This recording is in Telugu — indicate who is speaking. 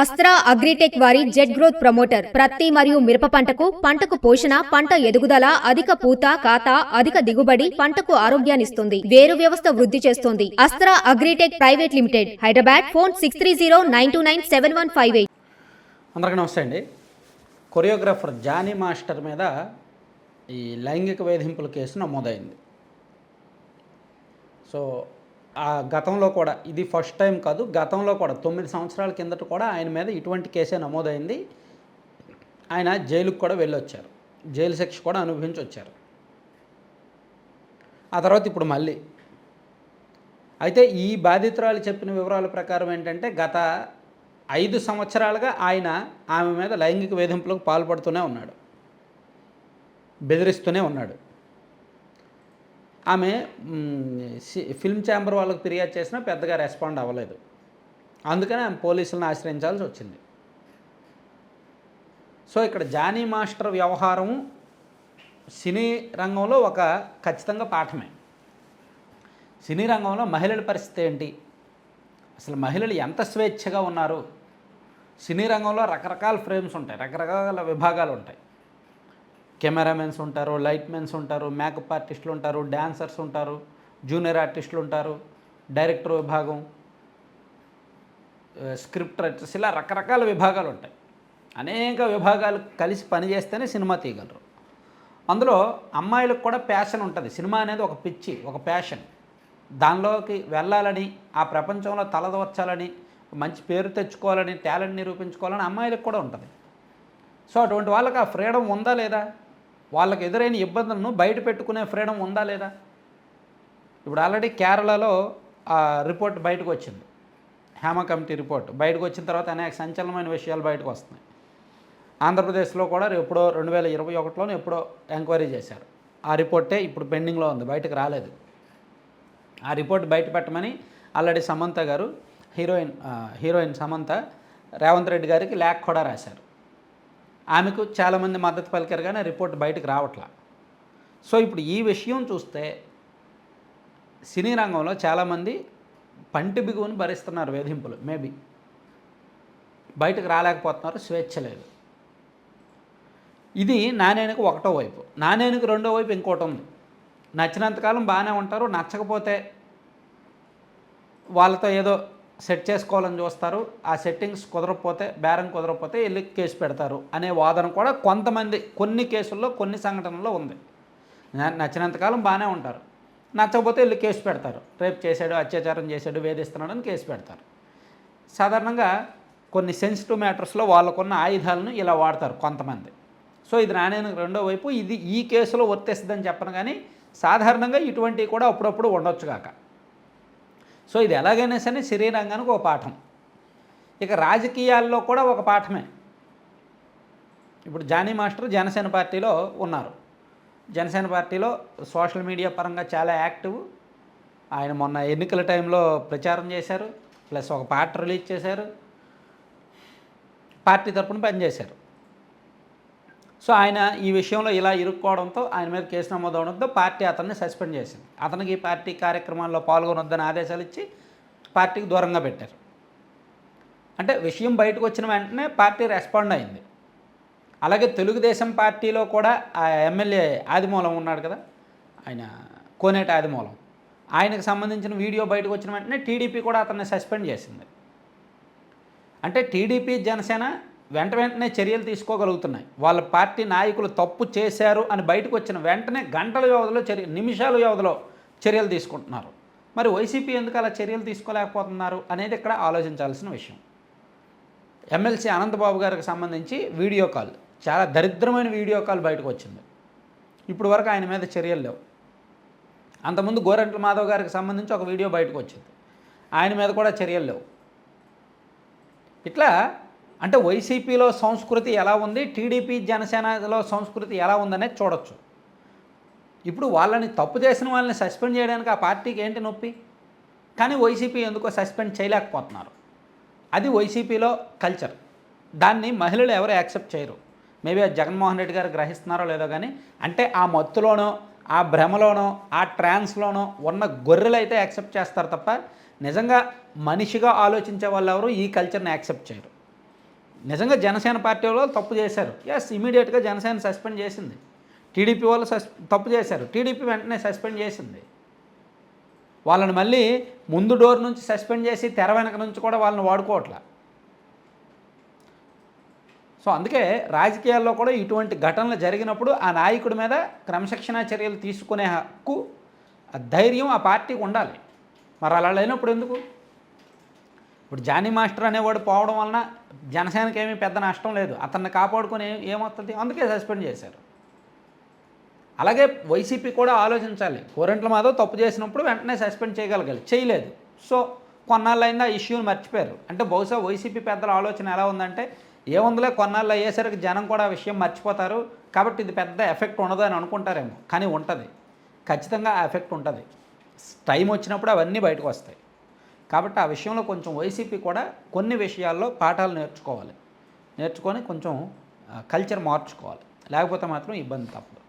Speaker 1: అస్త్రా అగ్రిటెక్ వారి జెట్ గ్రోత్ ప్రమోటర్ ప్రత్తి మరియు మిరప పంటకు పంటకు పోషణ పంట ఎదుగుదల అధిక పూత కాత అధిక దిగుబడి పంటకు ఆరోగ్యాన్నిస్తుంది వేరు వ్యవస్థ వృద్ధి చేస్తుంది. Astra Agritech private limited Hyderabad phone six three zero nine two nine seven one five eight.
Speaker 2: అందరికీ నమస్తే అండి. కొరియోగ్రాఫర్ జానీ మాస్టర్ మీద ఈ లైంగిక వేధింపుల కేసు నమోదైంది. సో గతంలో కూడా ఇది ఫస్ట్ టైం కాదు గతంలో కూడా తొమ్మిది సంవత్సరాల కిందట కూడా ఆయన మీద ఇటువంటి కేసే నమోదైంది. ఆయన జైలుకు కూడా వెళ్ళొచ్చారు. జైలు శిక్ష కూడా అనుభవించి వచ్చారు ఆ తర్వాత ఇప్పుడు మళ్ళీ. అయితే ఈ బాధితురాలు చెప్పిన వివరాల ప్రకారం ఏంటంటే గత ఐదు సంవత్సరాలుగా ఆయన ఆమె మీద లైంగిక వేధింపులకు పాల్పడుతూనే ఉన్నాడు. బెదిరిస్తూనే ఉన్నాడు. ఆమె సి- ఫిల్మ్ ఛాంబర్ వాళ్ళకి ఫిర్యాదు చేసినా పెద్దగా రెస్పాండ్ అవ్వలేదు. అందుకని ఆమె పోలీసులను ఆశ్రయించాల్సి వచ్చింది. సో ఇక్కడ జానీ మాస్టర్ వ్యవహారం సినీ రంగంలో ఒక ఖచ్చితంగా పాఠమే. సినీ రంగంలో మహిళల పరిస్థితి ఏంటి? అసలు మహిళలు ఎంత స్వేచ్ఛగా ఉన్నారు? సినీ రంగంలో రకరకాల ఫ్రేమ్స్ ఉంటాయి రకరకాల విభాగాలు ఉంటాయి. కెమెరామెన్స్ ఉంటారు లైట్ మెన్స్ ఉంటారు మేకప్ ఆర్టిస్టులు ఉంటారు డాన్సర్స్ ఉంటారు జూనియర్ ఆర్టిస్టులు ఉంటారు డైరెక్టర్ విభాగం స్క్రిప్ట్ రైటర్స్ ఇలా రకరకాల విభాగాలు ఉంటాయి. అనేక విభాగాలు కలిసి పనిచేస్తేనే సినిమా తీయగలరు. అందులో అమ్మాయిలకు కూడా ప్యాషన్ ఉంటుంది. సినిమా అనేది ఒక పిచ్చి ఒక ప్యాషన్ దానిలోకి వెళ్ళాలని ఆ ప్రపంచంలో తలదోర్చాలని మంచి పేరు తెచ్చుకోవాలని టాలెంట్ నిరూపించుకోవాలని అమ్మాయిలకు కూడా ఉంటుంది. సో అటువంటి వాళ్ళకి ఆ ఫ్రీడమ్ ఉందా లేదా? వాళ్ళకి ఎదురైన ఇబ్బందులను బయట పెట్టుకునే ఫ్రీడమ్ ఉందా లేదా? ఇప్పుడు ఆల్రెడీ కేరళలో ఆ రిపోర్ట్ బయటకు వచ్చింది. హేమ కమిటీ రిపోర్ట్ బయటకు వచ్చిన తర్వాత అనేక సంచలనమైన విషయాలు బయటకు వస్తున్నాయి. ఆంధ్రప్రదేశ్లో కూడా ఎప్పుడో రెండు వేల ఇరవై ఒకటిలోనే ఎప్పుడో ఎంక్వైరీ చేశారు. ఆ రిపోర్టే ఇప్పుడు పెండింగ్లో ఉంది బయటకు రాలేదు. ఆ రిపోర్ట్ బయట పెట్టమని already Samantha garu heroine heroine Samantha Revanth Reddy గారికి లేఖ కూడా రాశారు. ఆమెకు చాలామంది మద్దతు పలికారు కానీ ఆ రిపోర్ట్ బయటకు రావట్లా. సో ఇప్పుడు ఈ విషయం చూస్తే సినీ రంగంలో చాలామంది పంటి బిగువుని భరిస్తున్నారు వేధింపులు మేబీ. బయటకు రాలేకపోతున్నారు స్వేచ్ఛ లేదు. ఇది నాణేనికి ఒకటో వైపు. నాణేనికి రెండో వైపు ఇంకోటి ఉంది. నచ్చినంతకాలం బాగానే ఉంటారు నచ్చకపోతే వాళ్ళతో ఏదో సెట్ చేసుకోవాలని చూస్తారు. ఆ సెట్టింగ్స్ కుదరకపోతే బేరం కుదరకపోతే వెళ్ళి కేసు పెడతారు అనే వాదన కూడా కొంతమంది కొన్ని కేసుల్లో కొన్ని సంఘటనల్లో ఉంది. నచ్చినంతకాలం బాగానే ఉంటారు. నచ్చకపోతే వెళ్ళి కేసు పెడతారు. రేపు చేశాడు అత్యాచారం చేశాడు వేధిస్తున్నాడు అని కేసు పెడతారు. సాధారణంగా కొన్ని సెన్సిటివ్ మ్యాటర్స్లో వాళ్ళకున్న ఆయుధాలను ఇలా వాడతారు కొంతమంది. సో ఇది నాణ్యానికి రెండో వైపు ఇది ఈ కేసులో వర్తిస్తుందని చెప్పను కానీ సాధారణంగా ఇటువంటివి కూడా అప్పుడప్పుడు ఉండొచ్చు కాక. సో ఇది ఎలాగైనా సరే శరీరంగానికి ఒక పాఠం. ఇక రాజకీయాల్లో కూడా ఒక పాఠమే. ఇప్పుడు జానీ మాస్టర్ జనసేన పార్టీలో ఉన్నారు. జనసేన పార్టీలో సోషల్ మీడియా పరంగా చాలా యాక్టివ్. ఆయన మొన్న ఎన్నికల టైంలో ప్రచారం చేశారు. ప్లస్ ఒక పాట రిలీజ్ చేశారు. పార్టీ తరపున పనిచేశారు. సో ఆయన ఈ విషయంలో ఇలా ఇరుక్కోవడంతో ఆయన మీద కేసు నమోదు అవడంతో పార్టీ అతన్ని సస్పెండ్ చేసింది. అతనికి ఈ పార్టీ కార్యక్రమాల్లో పాల్గొనొద్దని ఆదేశాలు ఇచ్చి పార్టీకి దూరంగా పెట్టారు. అంటే విషయం బయటకు వచ్చిన వెంటనే పార్టీ రెస్పాండ్ అయింది. అలాగే తెలుగుదేశం పార్టీలో కూడా ఆ ఎమ్మెల్యే ఆదిమూలం ఉన్నాడు కదా ఆయన కోనేటి ఆదిమూలం. ఆయనకు సంబంధించిన వీడియో బయటకు వచ్చిన వెంటనే టీడీపీ కూడా అతన్ని సస్పెండ్ చేసింది. అంటే టీడీపీ జనసేన వెంట వెంటనే చర్యలు తీసుకోగలుగుతున్నాయి. వాళ్ళ పార్టీ నాయకులు తప్పు చేశారు అని బయటకు వచ్చిన వెంటనే గంటల వ్యవధిలో చర్య నిమిషాల వ్యవధిలో చర్యలు తీసుకుంటున్నారు. మరి వైసీపీ ఎందుకు అలా చర్యలు తీసుకోలేకపోతున్నారు అనేది ఇక్కడ ఆలోచించాల్సిన విషయం. ఎమ్మెల్సీ అనంతబాబు గారికి సంబంధించి వీడియో కాల్ చాలా దరిద్రమైన వీడియో కాల్ బయటకు వచ్చింది. ఇప్పుడు వరకు ఆయన మీద చర్యలు లేవు. అంతకుముందు గోరంట్ల మాధవ్ గారికి సంబంధించి ఒక వీడియో బయటకు వచ్చింది. ఆయన మీద కూడా చర్యలు లేవు. ఇట్లా అంటే వైసీపీలో సంస్కృతి ఎలా ఉంది? టీడీపీ జనసేనలో సంస్కృతి ఎలా ఉందనేది చూడొచ్చు. ఇప్పుడు వాళ్ళని తప్పు చేసిన వాళ్ళని సస్పెండ్ చేయడానికి ఆ పార్టీకి ఏంటి నొప్పి? కానీ వైసీపీ ఎందుకో సస్పెండ్ చేయలేకపోతున్నారు. అది వైసీపీలో కల్చర్. దాన్ని మహిళలు ఎవరు యాక్సెప్ట్ చేయరు. మేబీ అది జగన్మోహన్ రెడ్డి గారు గ్రహిస్తున్నారో లేదో కానీ అంటే ఆ మత్తులోనో ఆ భ్రమలోనో ఆ ట్రాన్స్లోనో ఉన్న గొర్రెలు అయితే యాక్సెప్ట్ చేస్తారు తప్ప నిజంగా మనిషిగా ఆలోచించే వాళ్ళు ఎవరు ఈ కల్చర్ని యాక్సెప్ట్ చేయరు. నిజంగా జనసేన పార్టీ వాళ్ళు తప్పు చేశారు. ఎస్ ఇమీడియట్గా జనసేన సస్పెండ్ చేసింది. టీడీపీ వాళ్ళు సస్ తప్పు చేశారు. టీడీపీ వెంటనే సస్పెండ్ చేసింది. వాళ్ళని మళ్ళీ ముందు డోర్ నుంచి సస్పెండ్ చేసి తెర వెనక నుంచి కూడా వాళ్ళని వాడుకోవట్లా. సో అందుకే రాజకీయాల్లో కూడా ఇటువంటి ఘటనలు జరిగినప్పుడు ఆ నాయకుడి మీద క్రమశిక్షణా చర్యలు తీసుకునే హక్కు ఆ ధైర్యం ఆ పార్టీకి ఉండాలి. మరి అలా లేనప్పుడు ఎందుకు? ఇప్పుడు జానీ మాస్టర్ అనేవాడు పోవడం వలన జనసేనకి ఏమీ పెద్ద నష్టం లేదు. అతన్ని కాపాడుకొని ఏమవుతుంది అందుకే సస్పెండ్ చేశారు. అలాగే వైసీపీ కూడా ఆలోచించాలి. కోరెంట్ల మాధవ్ తప్పు చేసినప్పుడు వెంటనే సస్పెండ్ చేయగలగాలి. చేయలేదు. సో కొన్నాళ్ళైందా ఆ ఇష్యూని మర్చిపోయారు. అంటే బహుశా వైసీపీ పెద్దల ఆలోచన ఎలా ఉందంటే ఏముందిలే కొన్నాళ్ళు అయ్యేసరికి జనం కూడా ఆ విషయం మర్చిపోతారు. కాబట్టి ఇది పెద్ద ఎఫెక్ట్ ఉండదు అని అనుకుంటారేమో. కానీ ఉంటుంది. ఖచ్చితంగా ఆ ఎఫెక్ట్ ఉంటుంది. టైం వచ్చినప్పుడు అవన్నీ బయటకు వస్తాయి. కాబట్టి ఆ విషయంలో కొంచెం వైసీపీ కూడా కొన్ని విషయాల్లో పాఠాలు నేర్చుకోవాలి. నేర్చుకొని కొంచెం కల్చర్ మార్చుకోవాలి. లేకపోతే మాత్రం ఇబ్బంది తప్పదు.